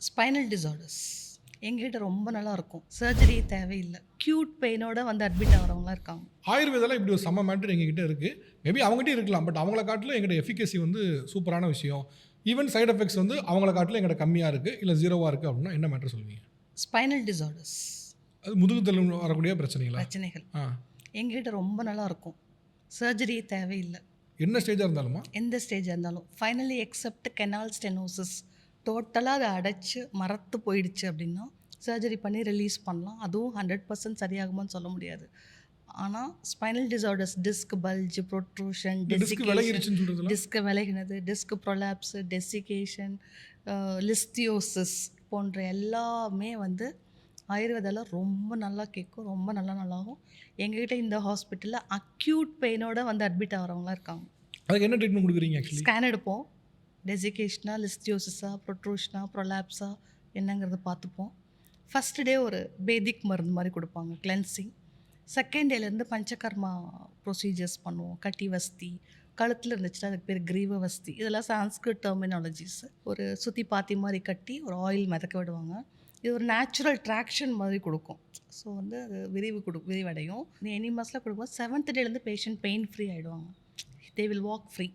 Spinal disorders எங்ககிட்ட ரொம்ப நல்லா இருக்கும் சர்ஜரி தேவையில்லை. க்யூட் பெயினோட வந்து அட்மிட் ஆகிறவங்களாம் இருக்காங்க. ஆயுர்வேதால இப்படி ஒரு செம்ம மேட்ரு எங்ககிட்ட இருக்குது மேபி அவங்ககிட்ட இருக்கலாம். பட் அவங்கள காட்டிலும் எங்கள்கிட்ட எஃபிகசி வந்து சூப்பரான விஷயம். ஈவன் சைடு எஃபெக்ட்ஸ் வந்து அவங்கள காட்டிலும் எங்கள்கிட்ட கம்மியாக இருக்குது இல்லை ஜீரோவாக இருக்குது அப்படின்னா என்ன மேட்ரு சொல்லுவீங்க ஸ்பைனல் டிசார்டர்ஸ் அது முதுகுத்தல் வரக்கூடிய பிரச்சனைகளா? பிரச்சனைகள். ஆ. எங்ககிட்ட ரொம்ப நல்லா இருக்கும் சர்ஜரி தேவையில்லை. என்ன ஸ்டேஜாக இருந்தாலுமா? எந்த ஸ்டேஜாக இருந்தாலும். ஃபைனலி எக்ஸப்ட் கெனால் ஸ்டெனோசிஸ் டோட்டலாக அதை அடைச்சு மரத்து போயிடுச்சு அப்படின்னா சர்ஜரி பண்ணி ரிலீஸ் பண்ணலாம். அதுவும் ஹண்ட்ரட் பர்சன்ட் சரியாகுமான்னு சொல்ல முடியாது. ஆனால் spinal disorders disc bulge protrusion disc விலகினது disc prolapse desiccation listhesis போன்ற எல்லாமே வந்து ஆயுர்வேதால ரொம்ப நல்லா கேட்கும் ரொம்ப நல்லா நல்லாகும். எங்ககிட்ட இந்த ஹாஸ்பிட்டலில் அக்யூட் பெயினோட வந்து அட்மிட் ஆகிறவங்களாம் இருக்காங்க. அதுக்கு என்ன ட்ரீட்மெண்ட் கொடுக்குறீங்க ஸ்கேன் எடுப்போம். டெசிகேஷனா லிஸ்டியோசிஸா ப்ரொட்ரூஷனா ப்ரொலாப்ஸா என்னங்கிறத பார்த்துப்போம். ஃபஸ்ட் டே ஒரு பேதிக் மருந்து மாதிரி கொடுப்பாங்க கிளென்சிங் செகண்ட் டேலேருந்து பஞ்சகர்மா ப்ரொசீஜர்ஸ் பண்ணுவோம் கட்டி வஸ்தி கழுத்தில் இருந்துச்சுன்னா அதுக்கு பேர் கிரீவ வஸ்தி இதெல்லாம் சான்ஸ்கிரிட் டெர்மினாலஜிஸ் ஒரு சுற்றி பாத்தி மாதிரி கட்டி ஒரு ஆயில் மிதக்க விடுவாங்க. இது ஒரு நேச்சுரல் ட்ராக்ஷன் மாதிரி கொடுக்கும். ஸோ வந்து அது விரிவு கொடு விரிவடையும். எனி மாதத்தில் கொடுக்கும்போது செவன்த் டேலேருந்து பேஷண்ட் பெயின் ஃப்ரீ ஆகிடுவாங்க தே வில் வாக் ஃப்ரீ